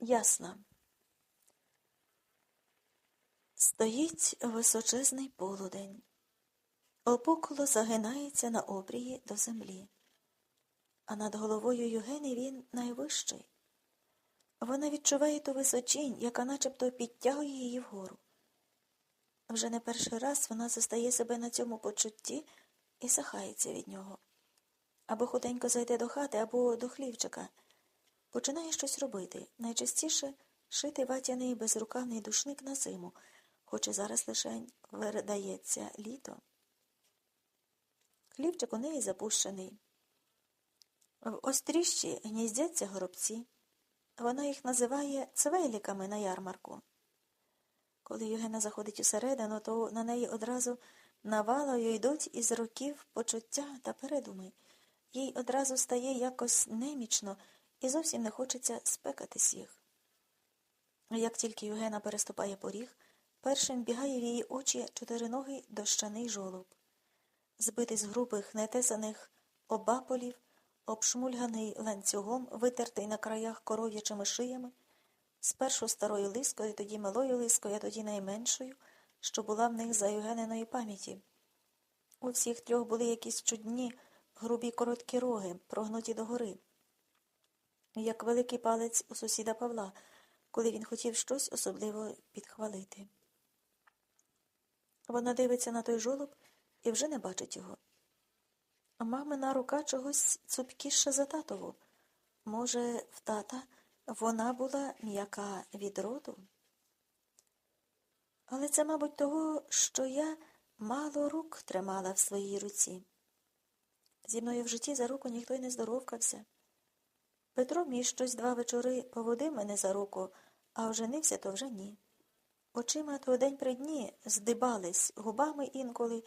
Ясна. Стоїть височезний полудень. Опуколо загинається на обрії до землі, а над головою Югени він найвищий. Вона відчуває ту височінь, яка начебто підтягує її вгору. Вже не перший раз вона застає себе на цьому почутті і сахається від нього. Або худенько зайде до хати, або до хлівчика. Починає щось робити, найчастіше шити ватяний безрукавний душник на зиму, хоч і зараз лише видається літо. Хлівчик у неї запущений. В остріщі гніздяться горобці. Вона їх називає цвейліками на ярмарку. Коли Євгена заходить усередину, то на неї одразу навалою йдуть із років почуття та передуми. Їй одразу стає якось немічно і зовсім не хочеться спекатись їх. Як тільки Євгена переступає поріг, першим бігає в її очі чотириногий дощаний жолоб. Збитий з грубих, нетесаних обаполів, обшмульганий ланцюгом, витертий на краях коров'ячими шиями, спершу старою лискою, тоді малою лискою, а тоді найменшою, що була в них за Євгениної пам'яті. У всіх трьох були якісь чудні, грубі короткі роги, прогнуті догори як великий палець у сусіда Павла, коли він хотів щось особливо підхвалити. Вона дивиться на той жолоб і вже не бачить його. Мамина рука чогось цупкіша за татову. Може, в тата вона була м'яка від роду? Але це, мабуть, того, що я мало рук тримала в своїй руці. Зі мною в житті за руку ніхто й не здоровкався. Петро мій щось два вечори поводив мене за руку, а оженився, то вже ні. Очима то день при дні здибались, губами інколи,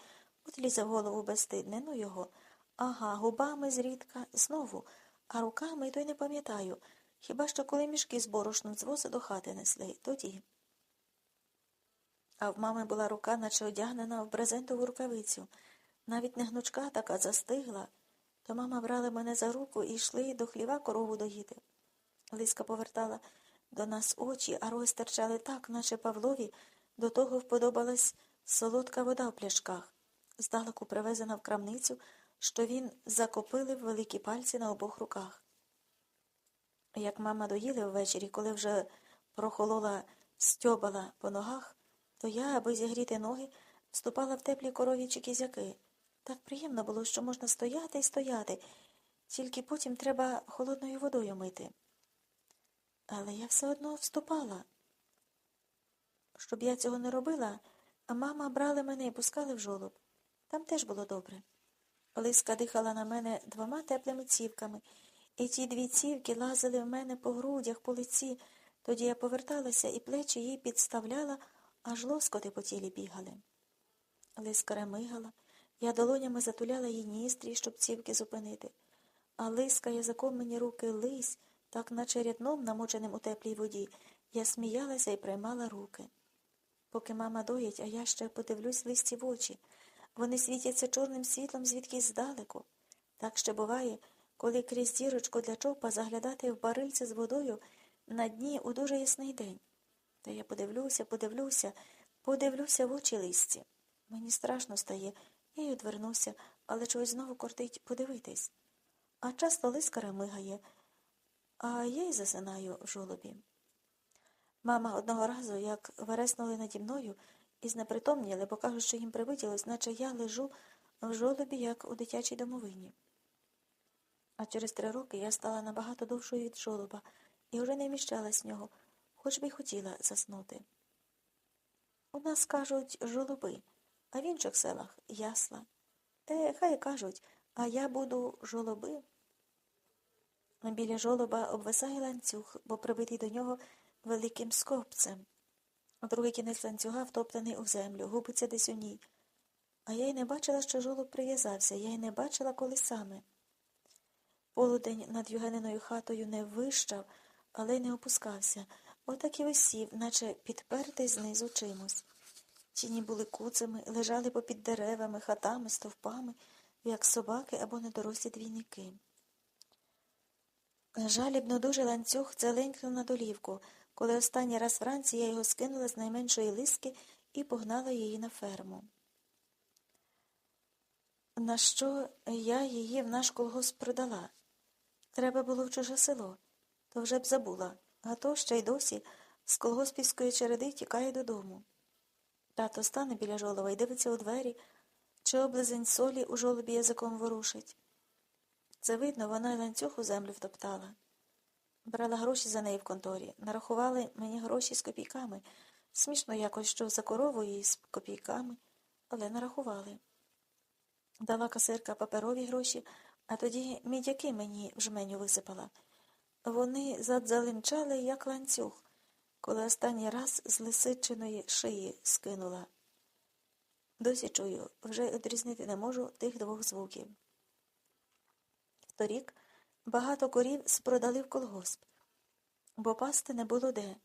от лізе в голову безстидне, ну його. Ага, губами зрідка, знову, а руками то й не пам'ятаю. Хіба що коли мішки з борошном з воза до хати несли, тоді. А в мами була рука, наче одягнена в брезентову рукавицю. Навіть не гнучка така застигла то мама брала мене за руку і йшли до хліва корову доїти. Лиска повертала до нас очі, а роги стирчали так, наче Павлові до того вподобалась солодка вода в пляшках, здалеку привезена в крамницю, що він закопили в великі пальці на обох руках. Як мама доїли ввечері, коли вже прохолола стьобала по ногах, то я, аби зігріти ноги, вступала в теплі коров'ячі кізяки. Так приємно було, що можна стояти і стояти, тільки потім треба холодною водою мити. Але я все одно вступала. Щоб я цього не робила, а мама брала мене і пускали в жолоб. Там теж було добре. Лиска дихала на мене двома теплими цівками, і ті дві цівки лазили в мене по грудях, по лиці. Тоді я поверталася і плечі їй підставляла, аж лоскоти по тілі бігали. Лиска ремигала. Я долонями затуляла її ністрі, щоб цівки зупинити, а лиска язиком мені руки лись, так наче рядном, намоченим у теплій воді, я сміялася і приймала руки. Поки мама доїть, а я ще подивлюсь листі в очі. Вони світяться чорним світлом звідкись здалеку. Так ще буває, коли крізь зірочку для чопа заглядати в барильце з водою на дні у дуже ясний день. Та я подивлюся, подивлюся, подивлюся в очі листі. Мені страшно стає. Я й одвернувся, але чогось знову кортить подивитись. А часто лискара мигає, а я й засинаю в жолобі. Мама одного разу, як вереснули наді мною, і знепритомніли, бо кажуть, що їм привиділось, наче я лежу в жолобі, як у дитячій домовині. А через три роки я стала набагато довшою від жолоба і вже не вміщалась в нього, хоч би й хотіла заснути. У нас кажуть жолоби а в інших селах ясла. Те хай кажуть, а я буду жолоби. Біля жолоба обвисає ланцюг, бо прибитий до нього великим скопцем. Другий кінець ланцюга втоптаний у землю, губиться десь у ній. А я й не бачила, що жолоб прив'язався, я й не бачила, коли саме. Полудень над Югениною хатою не вищав, але й не опускався. Отак і висів, наче підпертий знизу чимось. Тіні були куцами, лежали попід деревами, хатами, стовпами, як собаки або недорослі двійники. Жалібно дуже ланцюг дзеленькнув на долівку, коли останній раз вранці я його скинула з найменшої лиски і погнала її на ферму. На що я її в наш колгосп продала? Треба було в чуже село, то вже б забула, а то ще й досі з колгоспівської череди тікає додому. Тато стане біля жолова і дивиться у двері, чи облизень солі у жолобі язиком ворушить. Це видно, вона й ланцюг у землю втоптала. Брала гроші за неї в конторі, нарахували мені гроші з копійками. Смішно якось, що за коровою і з копійками, але нарахували. Дала касирка паперові гроші, а тоді мідяки мені в жменю висипала. Вони задзеленчали, як ланцюг, коли останній раз з лисичиної шиї скинула. Досі чую, вже відрізнити не можу тих двох звуків. Торік багато корів спродали в колгосп, бо пасти не було де,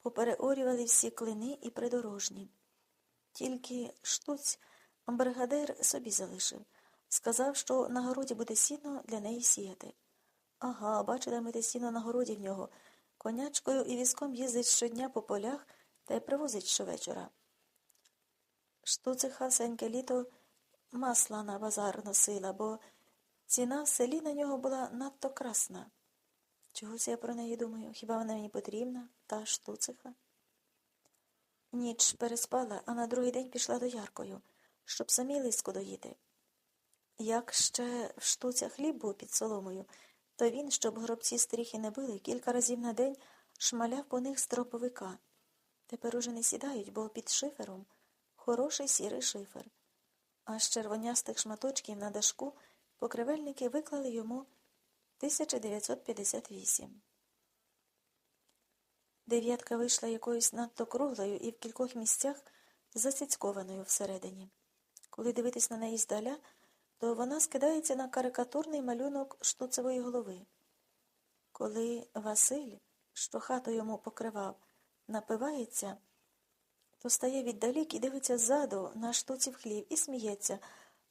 попереорювали всі клини і придорожні. Тільки штуць бригадир собі залишив. Сказав, що на городі буде сіно для неї сіяти. Ага, бачила ми те сіно на городі в нього. Конячкою і візком їздить щодня по полях та й привозить щовечора. Штуциха всеньке літо масла на базар носила, бо ціна в селі на нього була надто красна. Чогось я про неї думаю, хіба вона мені потрібна, та штуциха? Ніч переспала, а на другий день пішла до Яркою, щоб самі лиску доїти. Як ще в штуцях хліб був під соломою, то він, щоб гробці стріхи не били, кілька разів на день шмаляв по них з троповика. Тепер уже не сідають, бо під шифером хороший сірий шифер. А з червонястих шматочків на дашку покривельники виклали йому 1958. Дев'ятка вийшла якоюсь надто круглою і в кількох місцях засіцькованою всередині. Коли дивитись на неї здаля, то вона скидається на карикатурний малюнок штуцевої голови. Коли Василь, що хату йому покривав, напивається, то стає віддалік і дивиться ззаду на штуців хлів і сміється,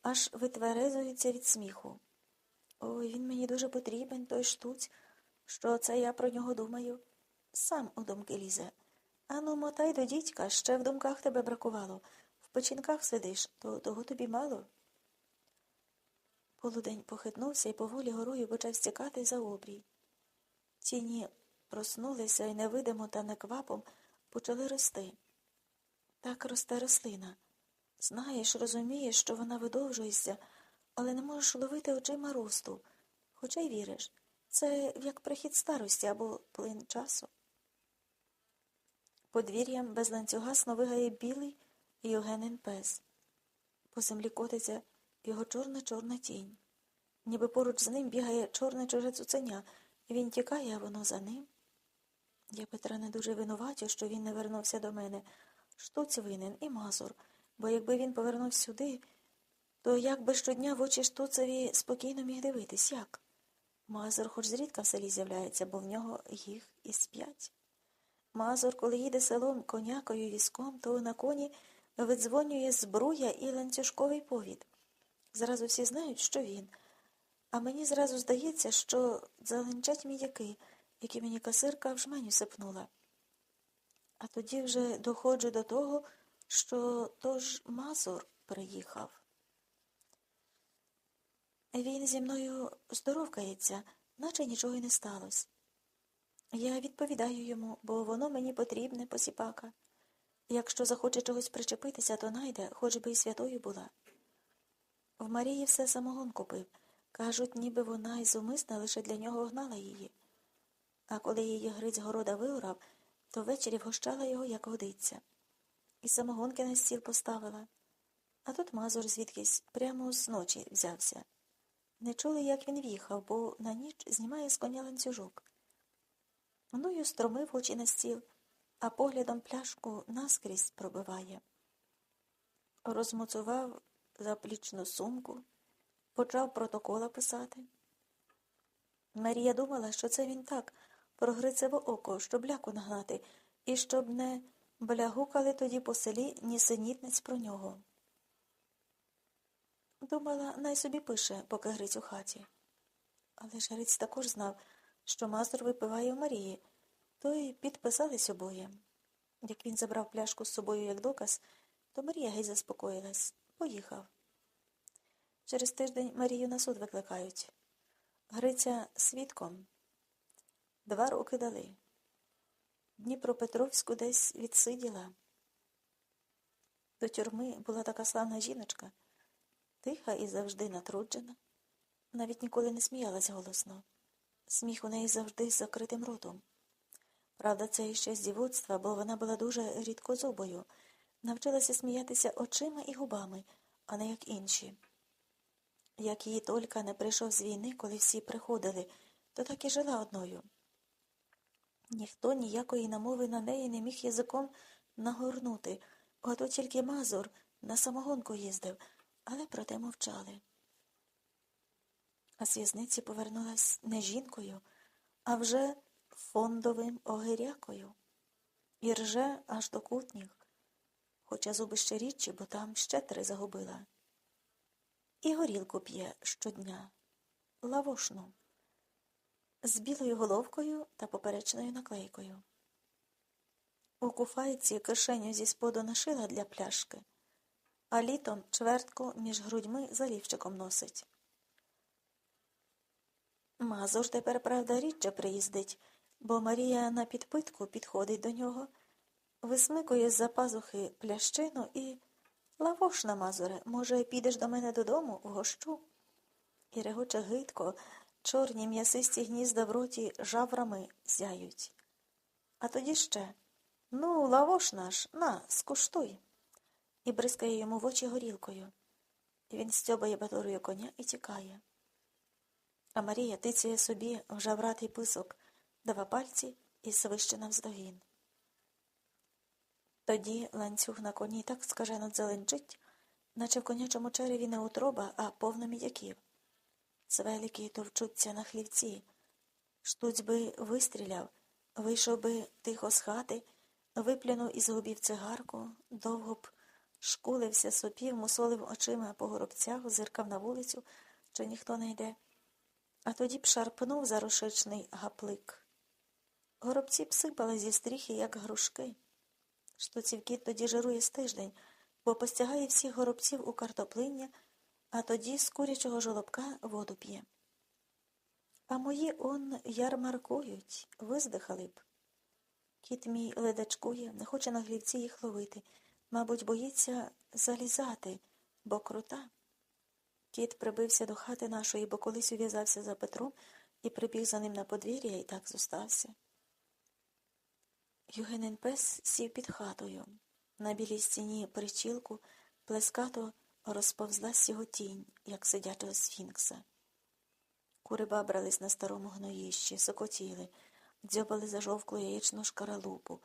аж витверезується від сміху. Ой, він мені дуже потрібен, той штуць, що це я про нього думаю. Сам у думки лізе. Ану, мотай до дідька, ще в думках тебе бракувало. В печінках сидиш, то того тобі мало. Полудень похитнувся і поволі горою почав стікати за обрій. Тіні проснулися і невидимо та неквапом почали рости. Так росте рослина. Знаєш, розумієш, що вона видовжується, але не можеш ловити очима росту, хоча й віриш. Це як прихід старості або плин часу. Подвір'ям без ланцюгасно вигає білий Євгенин пес. По землі котиться його чорна чорна тінь. Ніби поруч з ним бігає чорне чуже цуценя, і він тікає, а воно за ним. Я Петра не дуже винуватю, що він не вернувся до мене. Штуць винен і мазур, бо якби він повернувся сюди, то як би щодня в очі штуцеві спокійно міг дивитись, як? Мазур хоч зрідка в селі з'являється, бо в нього їх і сп'ять. Мазур, коли їде селом конякою візком, то на коні видзвонює збруя і ланцюжковий повід. Зразу всі знають, що він. А мені зразу здається, що заленчать мідяки, які мені касирка в жменю сипнула. А тоді вже доходжу до того, що то ж Мазур приїхав. Він зі мною здоровкається, наче нічого й не сталося. Я відповідаю йому, бо воно мені потрібне, посіпака. Якщо захоче чогось причепитися, то найде, хоч би й святою була. В Марії все самогон купив. Кажуть, ніби вона й зумисна лише для нього гнала її. А коли її Гриць города виорав, то ввечері вгощала його, як годиться. І самогонки на стіл поставила. А тут мазур звідкись прямо з ночі взявся. Не чули, як він в'їхав, бо на ніч знімає з коня ланцюжок. Й стромив очі на стіл, а поглядом пляшку наскрізь пробиває. Розмоцував заплічну сумку, почав протокола писати. Марія думала, що це він так, про Грицеве око, щоб ляку нагнати, і щоб не блягукали тоді по селі ні синітниць про нього. Думала, най собі пише, поки Гриць у хаті. Але ж Гриць також знав, що Мазур випиває у Марії, то й підписались обоє. Як він забрав пляшку з собою як доказ, то Марія геть заспокоїлась. Поїхав. Через тиждень Марію на суд викликають. Гриця свідком. Два роки дали. Дніпропетровську десь відсиділа. До тюрми була така славна жіночка, тиха і завжди натруджена. Навіть ніколи не сміялась голосно. Сміх у неї завжди з закритим ротом. Правда, це іще з дівоцтва, бо вона була дуже рідкозубою, навчилася сміятися очима і губами, а не як інші. Як її тільки не прийшов з війни, коли всі приходили, то так і жила одною. Ніхто ніякої намови на неї не міг язиком нагорнути, ото тільки Мазур на самогонку їздив, але проте мовчали. А з повернулась не жінкою, а вже фондовим огирякою. І рже аж до кутніх, хоча зуби ще рідчі, бо там ще три загубила. І горілку п'є щодня, лавошну, з білою головкою та поперечною наклейкою. У куфайці кишеню зі споду нашила для пляшки, а літом чвертку між грудьми за лівчиком носить. Мазур тепер, правда, рідче приїздить, бо Марія на підпитку підходить до нього, висмикує з-за пазухи плящину і лавошна, Мазуре, може, підеш до мене додому, вгощу? І регоче гидко, чорні м'ясисті гнізда в роті жаврами зяють. А тоді ще ну, лавош наш, на, скуштуй. І бризкає йому в очі горілкою. Він стьобає баторою коня і тікає. А Марія тицяє собі в жавратий писок, дава пальці і свище навздогін. Тоді ланцюг на коні так скажено дзеленчить, наче в конячому череві не утроба, а повно мідяків. Цвелики товчуться на хлівці. Штуць би вистріляв, вийшов би тихо з хати, виплюнув із губів цигарку, довго б шкулився, сопів, мусолив очима по горобцях, зиркав на вулицю, чи ніхто не йде а тоді б шарпнув зарошечний гаплик. Горобці б сипали зі стріхи, як грушки. Штуців кіт тоді жирує з тиждень, бо постягає всіх горобців у картоплиння, а тоді з курячого жолобка воду п'є. А мої он ярмаркують, виздихали б. Кіт мій ледачкує, не хоче на глівці їх ловити, мабуть, боїться залізати, бо крута. Кіт прибився до хати нашої, бо колись ув'язався за Петром і прибіг за ним на подвір'я і так зостався. Югенин пес сів під хатою. На білій стіні причілку плескато розповзлась його тінь, як сидячого сфінкса. Кури бабрались на старому гноїщі, сокотіли, дзьобали зажовклу яєчну шкаралупу,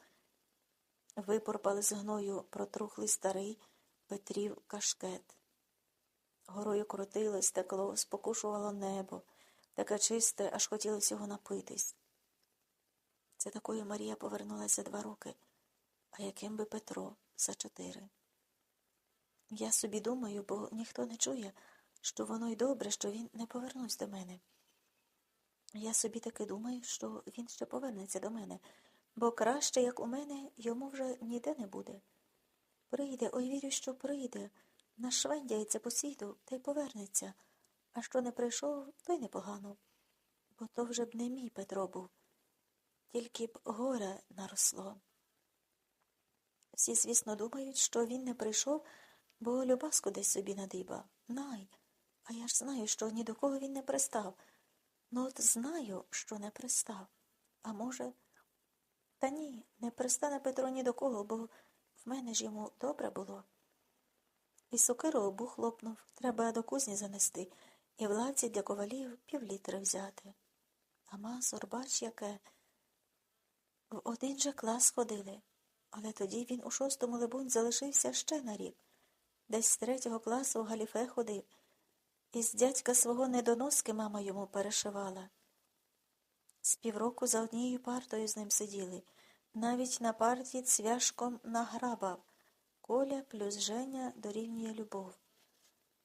випорпали з гною протрухлий старий Петрів кашкет. Горою крутилось, текло, спокушувало небо, таке чисте, аж хотілося його напитись. Це такою Марія повернулася два роки, а яким би Петро за чотири. Я собі думаю, бо ніхто не чує, що воно й добре, що він не повернувся до мене. Я собі таки думаю, що він ще повернеться до мене, бо краще, як у мене, йому вже ніде не буде. Прийде, ой вірю, що прийде. Нашвендяється по світу та й повернеться, а що не прийшов, то й непогано, бо то вже б не мій Петро був, тільки б горе наросло. Всі, звісно, думають, що він не прийшов, бо Любаску десь собі надиба. Най. А я ж знаю, що ні до кого він не пристав. Ну от знаю, що не пристав. А може, та ні, не пристане Петро ні до кого, бо в мене ж йому добре було. І сокиру обу хлопнув. Треба до кузні занести і в лавці для ковалів півлітри взяти. А масор, бач, яке. В один же клас ходили, але тоді він у шостому, либунь, залишився ще на рік. Десь з третього класу в галіфе ходив, і з дядька свого недоноски мама йому перешивала. З півроку за однією партою з ним сиділи, навіть на парті цвяшком награбав. Коля плюс Женя дорівнює любов.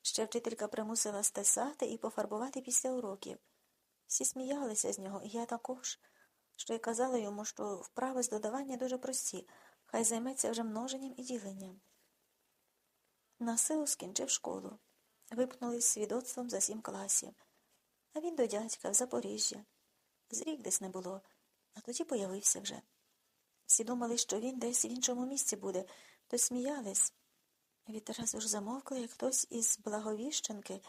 Ще вчителька примусила стесати і пофарбувати після уроків. Всі сміялися з нього, і я також, що й казала йому, що вправи з додавання дуже прості, хай займеться вже множенням і діленням. На силу скінчив школу. Випнули з свідоцтвом за сім класів. А він до дядька в Запоріжжя. Зрік десь не було, а тоді появився вже. Всі думали, що він десь в іншому місці буде, то сміялись. Відразу ж замовкли, як хтось із Благовіщенки,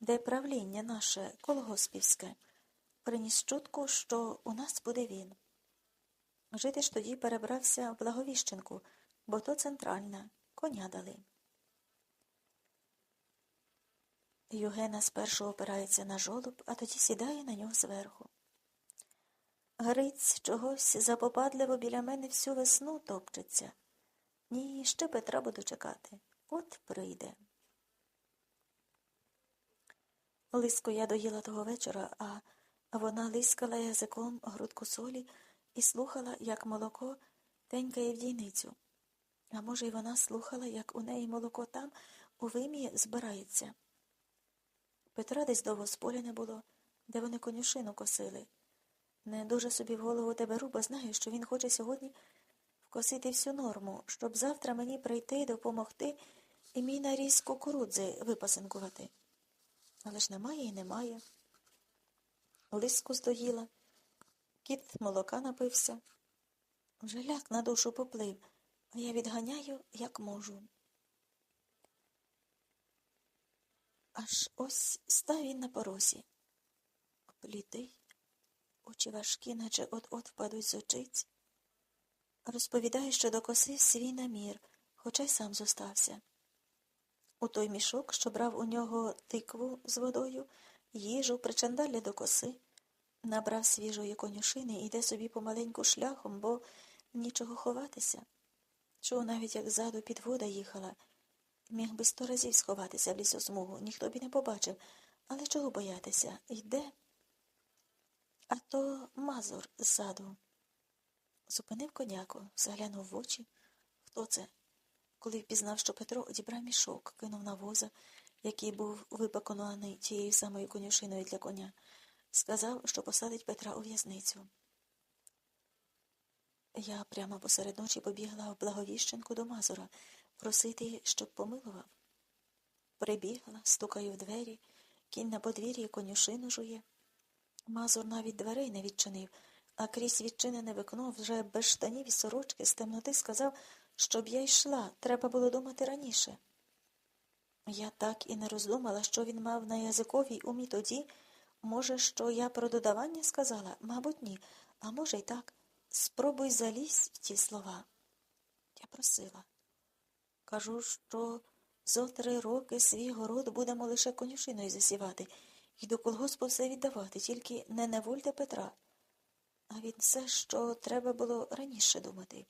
де правління наше колгоспівське, приніс чутку, що у нас буде він. Жити ж тоді перебрався в Благовіщенку, бо то центральна, коня дали. Югена спершу опирається на жолоб, а тоді сідає на нього зверху. Гриць чогось запопадливо біля мене всю весну топчеться. Ні, ще Петра буду чекати. От прийде. Лиску я доїла того вечора, а вона лискала язиком грудку солі і слухала, як молоко тенькає в дійницю. А може, й вона слухала, як у неї молоко там у вим'ї збирається. Петра десь довго з поля не було, де вони конюшину косили. Не дуже собі в голову тебе бо знаю, що він хоче сьогодні вкосити всю норму, щоб завтра мені прийти допомогти і мій наріз кукурудзи випасинкувати. Але ж немає і немає. Лиску здоїла, кіт молока напився. Вже ляк на душу поплив, а я відганяю, як можу. Аж ось став він на поросі. Блідий, очі важкі, наче от-от впадуть з очиць. Розповідає, що докосив свій намір, хоча й сам зостався. У той мішок, що брав у нього тикву з водою, їжу, причандалі до коси, набрав свіжої конюшини і йде собі помаленьку шляхом, бо нічого ховатися. Чув навіть, як ззаду підвода їхала. Міг би сто разів сховатися в лісосмугу, ніхто б і не побачив. Але чого боятися? Йде. А то мазур ззаду. Зупинив коняку, заглянув в очі. Хто це? Коли впізнав, що Петро одібрав мішок, кинув на воза, який був випакований тією самою конюшиною для коня, сказав, що посадить Петра у в'язницю. Я прямо посеред ночі побігла в Благовіщенку до Мазура просити, щоб помилував. Прибігла, стукаю в двері, кінь на подвір'ї конюшину жує. Мазур навіть дверей не відчинив, а крізь відчинене вікно вже без штанів і сорочки з темноти сказав, щоб я йшла, треба було думати раніше. Я так і не роздумала, що він мав на язиковій умі тоді. Може, що я про додавання сказала? Мабуть, ні, а може, й так. Спробуй залізь в ті слова. Я просила. Кажу, що зо три роки свій город будемо лише конюшиною засівати і до колгоспу все віддавати, тільки не невольте Петра. А він все, що треба було раніше думати.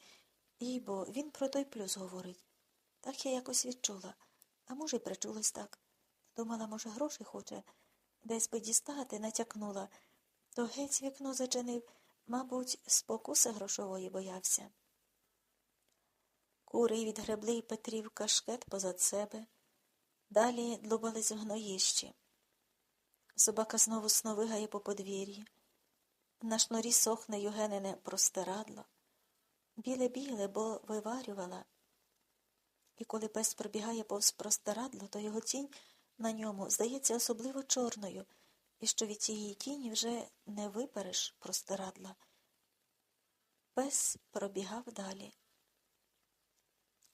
І бо він про той плюс говорить. Так я якось відчула, а може, й причулась так. Думала, може, гроші хоче. Десь би дістати, натякнула, то геть вікно зачинив, мабуть, спокуси грошової боявся. Кури відгребли Петрів кашкет позад себе, далі длубались в гноїщі. Собака знову сновигає по подвір'ї. На шнурі сохне Югенине простирадло. Біле-біле, бо виварювала. І коли пес пробігає повз простирадло, то його тінь на ньому здається особливо чорною, і що від цієї тіні вже не випереш простирадла. Пес пробігав далі.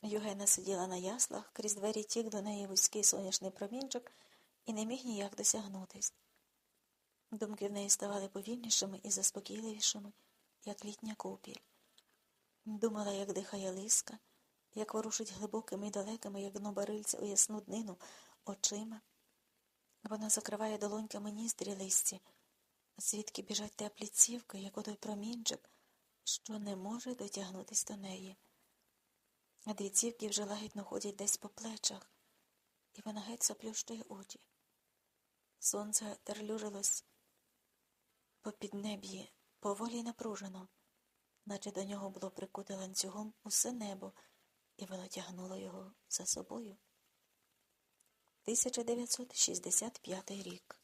Югена сиділа на яслах, крізь двері тік до неї вузький сонячний промінчик і не міг ніяк досягнутись. Думки в неї ставали повільнішими і заспокійливішими, як літня купіль. Думала, як дихає лиска, як ворушить глибокими і далекими, як дно барильця у ясну днину, очима. Вона закриває долоньками ніздрі листі, звідки біжать теплі цівки, як отой промінчик, що не може дотягнутись до неї а дві цівки вже лагідно ходять десь по плечах, і вона геть заплющує очі. Сонце терлюжилось по піднеб'ї, поволі й напружено, наче до нього було прикуте ланцюгом усе небо, і воно тягнуло його за собою. 1965 рік